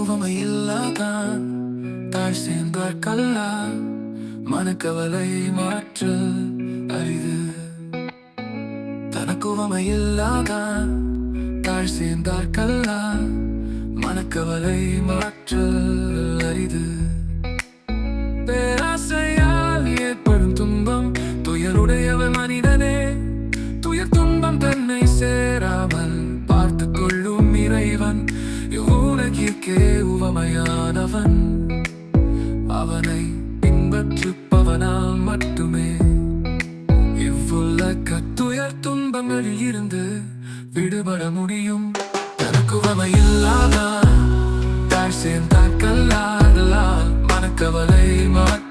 குவமை இல்லாதான் தாழ் சேர்ந்தார் கல்லா. மனக்கவலை மாற்ற அரிது. தனக்குவமை இல்லாதான் தாழ் சேர்ந்தார் கல்லா. மனக்கவலை மாற்ற அரிது. இவ்வுலகிற்கே உவமையானவன். அவனை பின்பற்றுப்பவனால் மட்டுமே. இவ்வுள்ள கத்துயர் துன்பங்களில் இருந்து விடுபட முடியும். தனக்குவமையில்லாதான் தாய் சேர்ந்தாக்கல்லாதலால் மனக்கவலை மாற்ற